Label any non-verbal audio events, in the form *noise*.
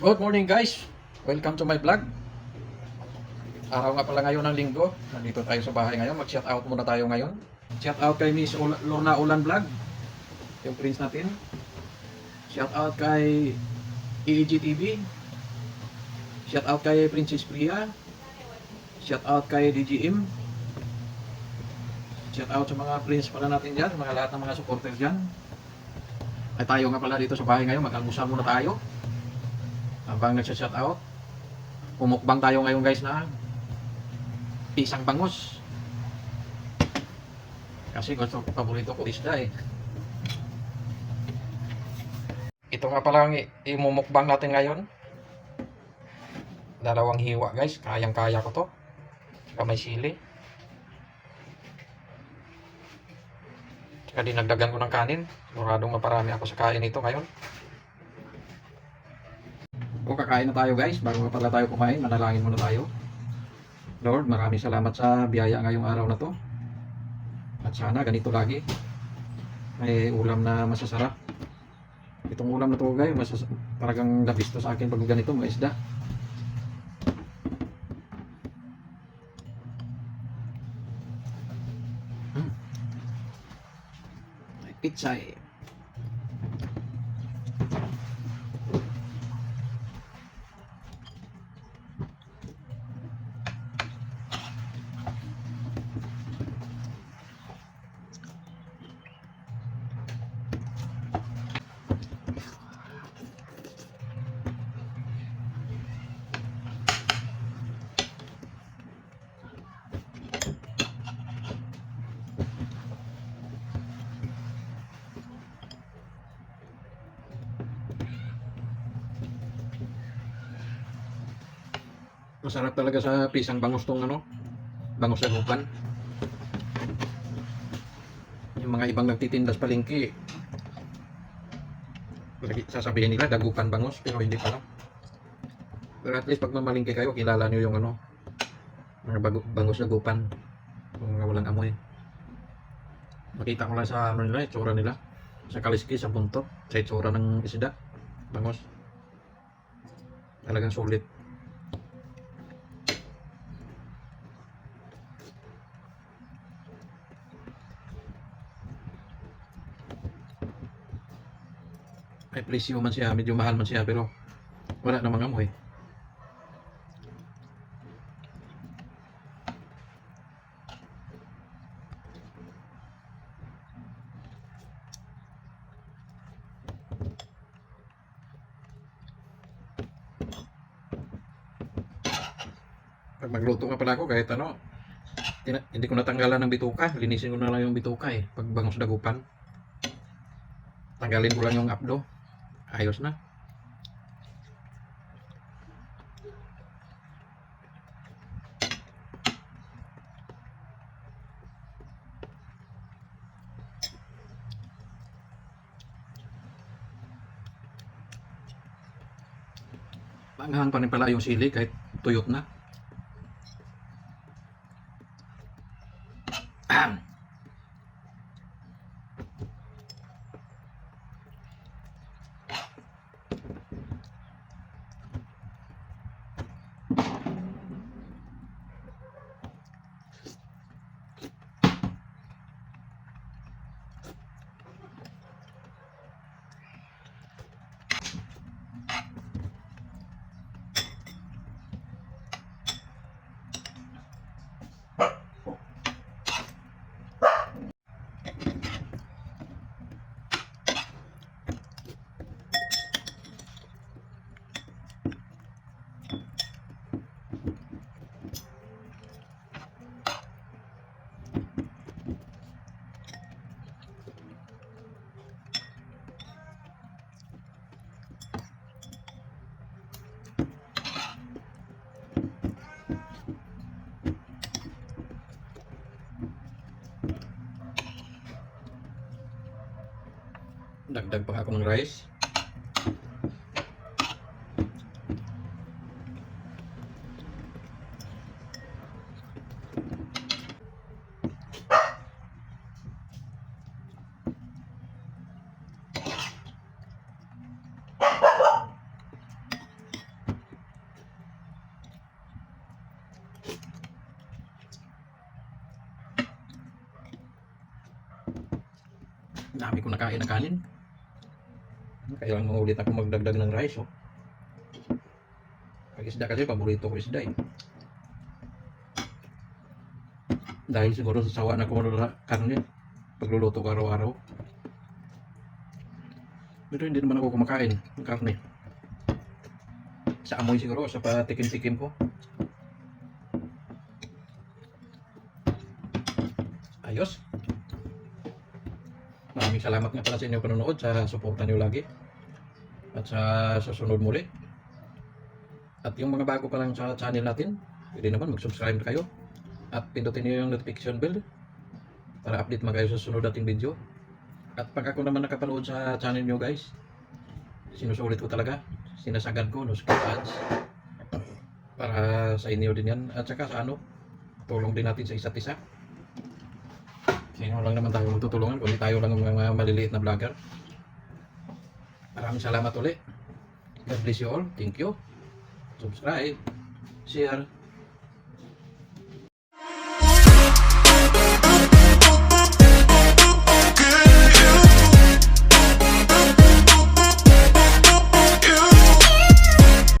Good morning guys! Welcome to my vlog. Araw nga pala ngayon ng linggo. Nandito tayo sa bahay ngayon. Mag-shout out muna tayo ngayon. Shout out kay Miss Lorna Ulan Vlog. Yung prince natin. Shout out kay EEG. Shout out kay Princess Priya. Shout out kay DGM. Shout out sa mga prince pala natin dyan. Mga lahat ng mga supporters dyan. Ay tayo nga pala dito sa bahay ngayon. Mag-almusal muna tayo habang nagsha-shout out umukbang tayo ngayon guys na isang bangus. Kasi gusto ko paborito ko isda eh. Ito nga pala ang imumukbang natin ngayon. Dalawang hiwa guys. Kayang kaya ko to. Saka may sili. Saka dinagdagan ko ng kanin. Siguradong maparami ako sa kain ito ngayon kung kakain na tayo guys, bago pala tayo kumain, manalangin muna tayo. Lord, maraming salamat sa biyaya ngayong araw na to. At sana ganito lagi. May ulam na masasarap. Itong ulam na to guys, masas talagang labis to sa akin pag ganito, mga isda. Mm. May pizza eh. Masarap talaga sa pisang bangus tong ano, bangus sa gupan. Yung mga ibang nagtitinda sa palengke, lagi sasabihin nila dagupan bangus, pero hindi pala. Pero at least pag mamalingke kayo, kilala nyo yung ano, mga bangus na gupan, mga walang amoy. Makita ko lang sa ano nila, itsura nila, sa kaliski, sa buntot, sa itsura ng isda, bangus. Talagang sulit. May presyo man siya, medyo mahal man siya, pero wala namang amoy. Pag magluto nga pala ako, kahit ano, hindi ko natanggalan ng bituka, linisin ko na lang yung bituka eh, pag bangus dagupan. Tanggalin ko lang yung abdo. Ayos na. Pangahan pa rin pala yung sili kahit tuyot na. *clears throat* Ahem. Dagdag pa ako ng rice. dami kong nakain na kanin kailangan mga ulit ako magdagdag ng rice, oh. Pag isda kasi, paborito ko isda, eh. Dahil siguro sa sawa na kumulura karne, pagluluto ko araw-araw. Pero hindi naman ako kumakain ng karne. Sa amoy siguro, sa patikim-tikim ko. Ayos. Maraming salamat nga pala sa inyo panonood, sa suporta niyo lagi. At sa susunod muli. At yung mga bago pa lang sa channel natin, pwede naman mag-subscribe kayo. At pindutin niyo yung notification bell para update mga kayo sa susunod nating video. At pag ako naman nakapanood sa channel niyo guys, sinusulit ko talaga, sinasagad ko, no skip ads. Para sa inyo din yan. At saka sa ano, tulong din natin sa isa't isa. Sino lang naman tayo magtutulungan, kundi tayo lang ang mga maliliit na vlogger. Maraming salamat ulit. God bless you all. Thank you. Subscribe. Share.